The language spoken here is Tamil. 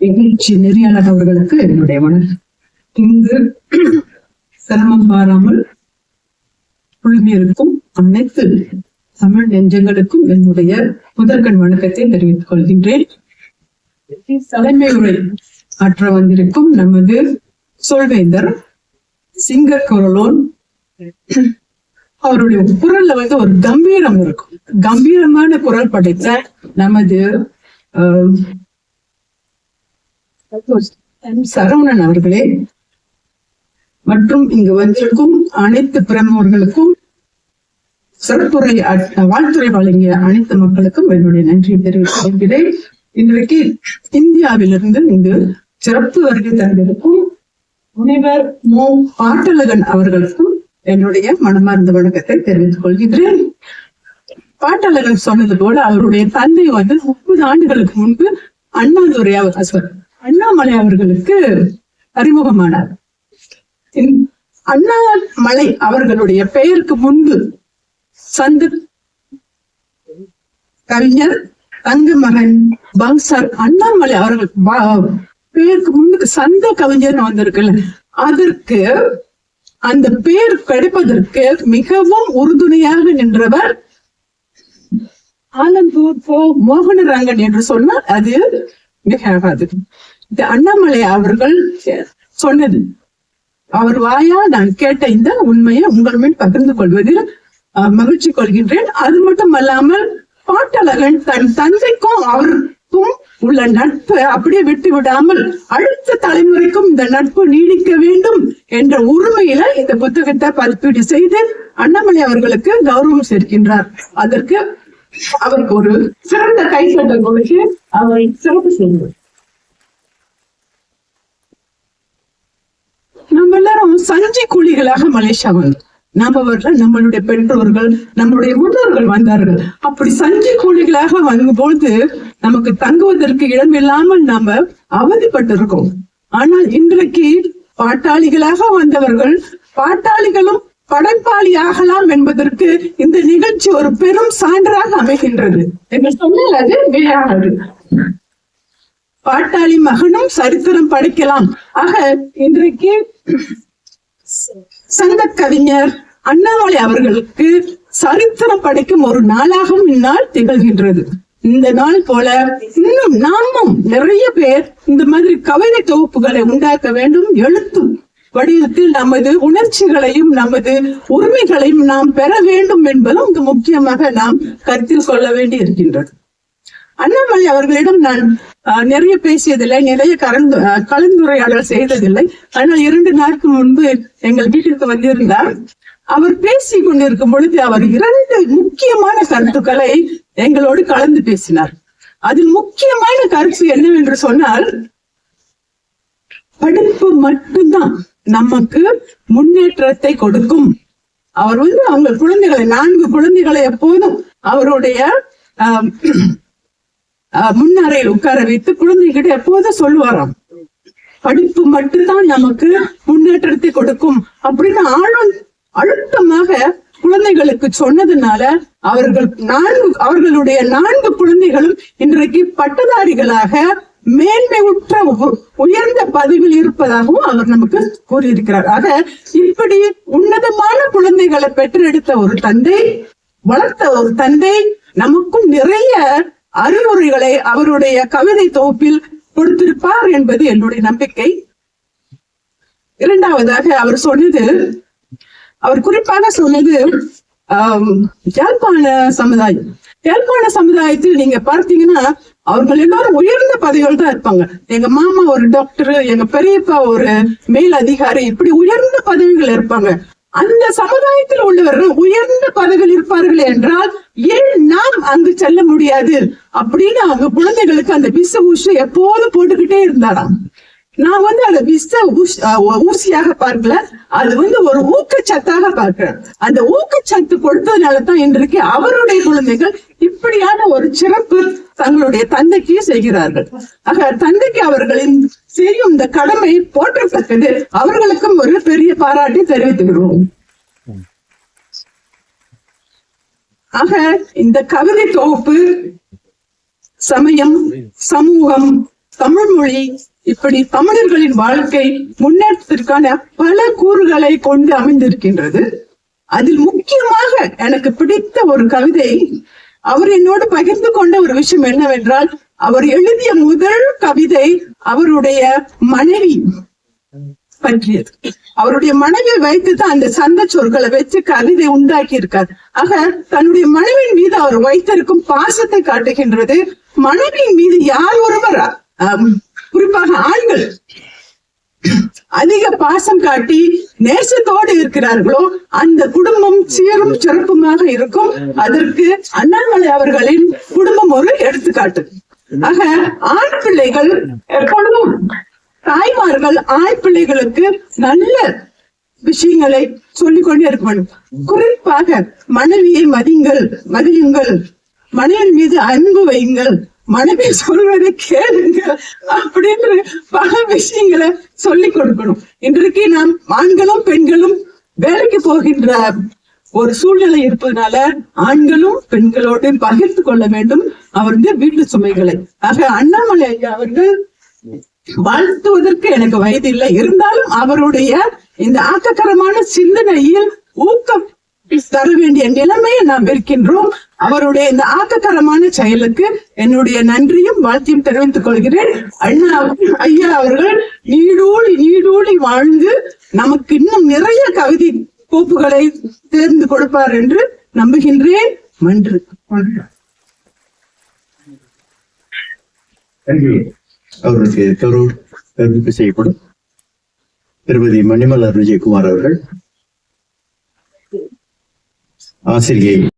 நிகழ்ச்சி நெறியாளர் அவர்களுக்கு என்னுடைய வணக்கம் இங்கு சிரமம் பாராமல் குழுமியிருக்கும் அனைத்து தமிழ் நெஞ்சங்களுக்கும் என்னுடைய முதற்கண் வணக்கத்தை தெரிவித்துக் கொள்கின்றேன். தலைமை உரை ஆற்ற வந்திருக்கும் நமது சொல்வேந்தர் சிங்க குரலோன் அவருடைய குரல்ல வந்து ஒரு கம்பீரம் இருக்கும். கம்பீரமான குரல் படைத்த நமது ஆஹ், சரவணன் அவர்களே. மற்றும் இங்கு வந்திருக்கும் அனைத்து பிரமுகர்களுக்கும் சிறப்புரை வாழ்த்துறை வழங்கிய அனைத்து மக்களுக்கும் என்னுடைய நன்றியை தெரிவித்துக் கொள்கிறேன். இன்றைக்கு இந்தியாவிலிருந்து இங்கு சிறப்பு வருகை தந்திருக்கும் முனைவர் மு. பாட்டழகன் அவர்களுக்கும் என்னுடைய மனமார்ந்த வணக்கத்தை தெரிவித்துக் கொள்கின்றேன் பாட்டழகன் சொன்னது போல அவருடைய தந்தை வந்து முப்பது ஆண்டுகளுக்கு முன்பு அண்ணாதுரை அவர் அண்ணாமலை அவர்களுக்கு அறிமுகமானார். அண்ணாமலை அவர்களுடைய பெயருக்கு முன்பு சந்து கவிஞர் தங்க மகன் பங்சர் அண்ணாமலை அவர்கள் பெயருக்கு முன்னுக்கு சந்த கவிஞர் வந்திருக்குல்ல அதற்கு அந்த பெயர் கிடைப்பதற்கு மிகவும் உறுதுணையாக நின்றவர் ஆலந்தூர் போ மோகனரங்கன் என்று சொன்னால் அது மிகாது இது அண்ணாமலை அவர்கள் சொன்னது. அவர் வாயா நான் கேட்ட இந்த உண்மையை உங்கள் மேல் பகிர்ந்து கொள்வதில் மகிழ்ச்சி கொள்கின்றேன். அது மட்டும் அல்லாமல் பாட்டழகன் தன் தந்தைக்கும் அவருக்கும் உள்ள நட்பு அப்படியே விட்டு விடாமல் அடுத்த தலைமுறைக்கும் இந்த நட்பு நீடிக்க வேண்டும் என்ற உரிமையில இந்த புத்தகத்தை பதிப்பீடு செய்து அண்ணாமலை அவர்களுக்கு கௌரவம் சேர்க்கின்றார். அதற்கு அவருக்கு ஒரு சிறந்த கைத்தட்டல் கொடுத்து அவரை சிறப்பு செய்வார் நம்ம எல்லாரும் சஞ்சை கூலிகளாக மலேசியா வந்தோம் நாம வரல நம்மளுடைய பெற்றோர்கள் நம்மளுடைய முன்னோர்கள் வந்தார்கள். அப்படி சஞ்சை கூலிகளாக வரும்போது நமக்கு தங்குவதற்கு இடம் இல்லாமல் நாம அவதிப்பட்டிருக்கோம். ஆனால் இன்றைக்கு பாட்டாளிகளாக வந்தவர்கள் பாட்டாளிகளும் படைப்பாளி ஆகலாம் என்பதற்கு இந்த நிகழ்ச்சி ஒரு பெரும் சான்றாக அமைகின்றது. என்று சொன்னால் அது மிகையானது பாட்டாளி மகனும் சரித்திரம் படைக்கலாம். ஆக இன்றைக்கு சங்க கவிஞர் அண்ணாமலை அவர்களுக்கு சரித்திரம் படைக்கும் ஒரு நாளாகவும் இந்நாள் திகழ்கின்றது. இந்த நாள் போல இன்னும் நாமும் நிறைய பேர் இந்த மாதிரி கவிதை தொகுப்புகளை உண்டாக்க வேண்டும் எழுத்து வடிவத்தில் நமது உணர்ச்சிகளையும் நமது உரிமைகளையும் நாம் பெற வேண்டும் என்பதும் இங்கு முக்கியமாக நாம் கருத்தில் கொள்ள வேண்டி இருக்கின்றது அண்ணாமலை அவர்களிடம் நான் நிறைய பேசியதில்லை நிறைய கலந்து கலந்துரையாடல் செய்ததில்லை. ஆனால் இரண்டு நாட்கள் முன்பு எங்கள் வீட்டிற்கு வந்திருந்தார். அவர் பேசி கொண்டிருக்கும் பொழுது அவர் இரண்டு முக்கியமான கருத்துக்களை எங்களோடு கலந்து பேசினார். அதில் முக்கியமான கருத்து என்னவென்று சொன்னால் படிப்பு மட்டும்தான் நமக்கு முன்னேற்றத்தை கொடுக்கும். அவர் வந்து அவங்க குழந்தைகளை நான்கு குழந்தைகளை எப்போதும் அவருடைய ஆஹ், முன்னறையில் உட்கார வைத்து குழந்தைகிட்ட எப்போதும் சொல்லுவாராம். படிப்பு மட்டும்தான் நமக்கு முன்னேற்றத்தை கொடுக்கும் அப்படின்னு ஆழம் அழுத்தமாக குழந்தைகளுக்கு சொன்னதுனால அவர்கள் நான்கு அவர்களுடைய நான்கு குழந்தைகளும் இன்றைக்கு பட்டதாரிகளாக மேன்மை உற்ற உயர்ந்த பதவியில் இருப்பதாகவும் அவர் நமக்கு கூறியிருக்கிறார். ஆக இப்படி உன்னதமான குழந்தைகளை பெற்றெடுத்த ஒரு தந்தை வளர்த்த ஒரு தந்தை நமக்கும் நிறைய அறிவுரைகளை அவருடைய கவிதை தொகுப்பில் கொடுத்திருப்பார் என்பது என்னுடைய நம்பிக்கை. இரண்டாவதாக அவர் சொன்னது அவர் குறிப்பாக சொன்னது யாழ்ப்பாண சமுதாயம். யாழ்ப்பாண சமுதாயத்தில் நீங்க பார்த்தீங்கன்னா அவர்கள் எல்லாரும் உயர்ந்த பதவிகள் தான் இருப்பாங்க. எங்க மாமா ஒரு டாக்டர் எங்க பெரியப்பா ஒரு மேல் அதிகாரி இப்படி உயர்ந்த பதவிகள் இருப்பாங்க. அந்த சமுதாயத்தில் உள்ளவர்கள் உயர்ந்த பதவியில் இருப்பார்கள் என்றால் ஏன் நாம் அங்கு செல்ல முடியாது? அப்படின்னு அவங்க குழந்தைகளுக்கு அந்த விச ஊசி எப்போதும் போட்டுக்கிட்டே இருந்தாராம். நான் வந்து அதை விச ஊசியாக பார்க்கல. அது வந்து ஒரு ஊக்கச்சத்தாக பார்க்கிறேன். அந்த ஊக்கச்சத்து கொடுத்ததுனால தான் இன்றைக்கு அவருடைய குழந்தைகள் இப்படியான ஒரு சிறப்பு தங்களுடைய தந்தைக்கு செய்கிறார்கள். ஆக தந்தைக்கு அவர்களின் செய்யும் இந்த கடமை போற்றத்தக்கது அவர்களுக்கும் ஒரு பெரிய பாராட்டி தெரிவித்துக்கிறோம். ஆக இந்த கவிதை தொகுப்பு சமயம் சமூகம் தமிழ் மொழி இப்படி தமிழர்களின் வாழ்க்கை முன்னேற்றத்திற்கான பல கூறுகளை கொண்டு அமைந்திருக்கின்றது. அதில் முக்கியமாக எனக்கு பிடித்த ஒரு கவிதை அவர் என்னோடு பகிர்ந்து கொண்ட ஒரு விஷயம் என்னவென்றால் அவர் எழுதிய முதல் கவிதை அவருடைய மனைவி பற்றியது. அவருடைய மனைவியை வைத்து தான் அந்த சந்த சொற்களை வச்சு கவிதை உண்டாக்கி இருக்கார் ஆக தன்னுடைய மனைவியின் மீது அவர் வைத்திருக்கும் பாசத்தை காட்டுகின்றது மனைவியின் மீது யார் ஒருவர் குறிப்பாக ஆண்கள் அதிக பாசம் காட்டி நேசத்தோடு இருக்கிறார்களோ அந்த குடும்பம் சீரும் சிறப்புமாக இருக்கும். அதற்கு அண்ணாமலை அவர்களின் குடும்பம் ஒரு எடுத்துக்காட்டு. ஆக ஆண் பிள்ளைகள் எப்பொழுதும் தாய்மார்கள் ஆண் பிள்ளைகளுக்கு நல்ல விஷயங்களை சொல்லிக் கொண்டே இருக்க குறிப்பாக மனைவியை மதியுங்கள் மதியுங்கள். மனைவியின் மீது அன்பு வையுங்கள். மனைவி சொல்வதை கேளுங்கள் அப்படின்னு பல விஷயங்களை சொல்லிக் கொடுக்கணும். இன்றைக்கு நாம் ஆண்களும் பெண்களும் வேலைக்கு போகின்ற ஒரு சூழ்நிலை இருப்பதனால ஆண்களும் பெண்களோடு பகிர்ந்து கொள்ள வேண்டும் அவருடைய வீட்டு சுமைகளை. ஆக அண்ணாமலை ஐயா அவர்கள் வாழ்த்துவதற்கு எனக்கு வயது இல்லை இருந்தாலும் அவருடைய இந்த ஆக்ககரமான சிந்தனையில் ஊக்கம் தர வேண்டிய நிலைமையை நாம் இருக்கின்றோம் அவருடைய இந்த ஆக்ககரமான செயலுக்கு என்னுடைய நன்றியும் வாழ்த்தையும் தெரிவித்துக் கொள்கிறேன். அண்ணா ஐயா அவர்கள் நீடூழி நீடூழி வாழ்ந்து நமக்கு இன்னும் நிறைய கவிதை கோப்புகளை தேர்ந்து கொடுப்பார் என்று நம்புகின்றேன். நன்று. அவருக்கு கரூர் அறிவிப்பு செய்யப்படும். திருமதி மணிமலர் விஜயகுமார் அவர்கள். ஆசிரியை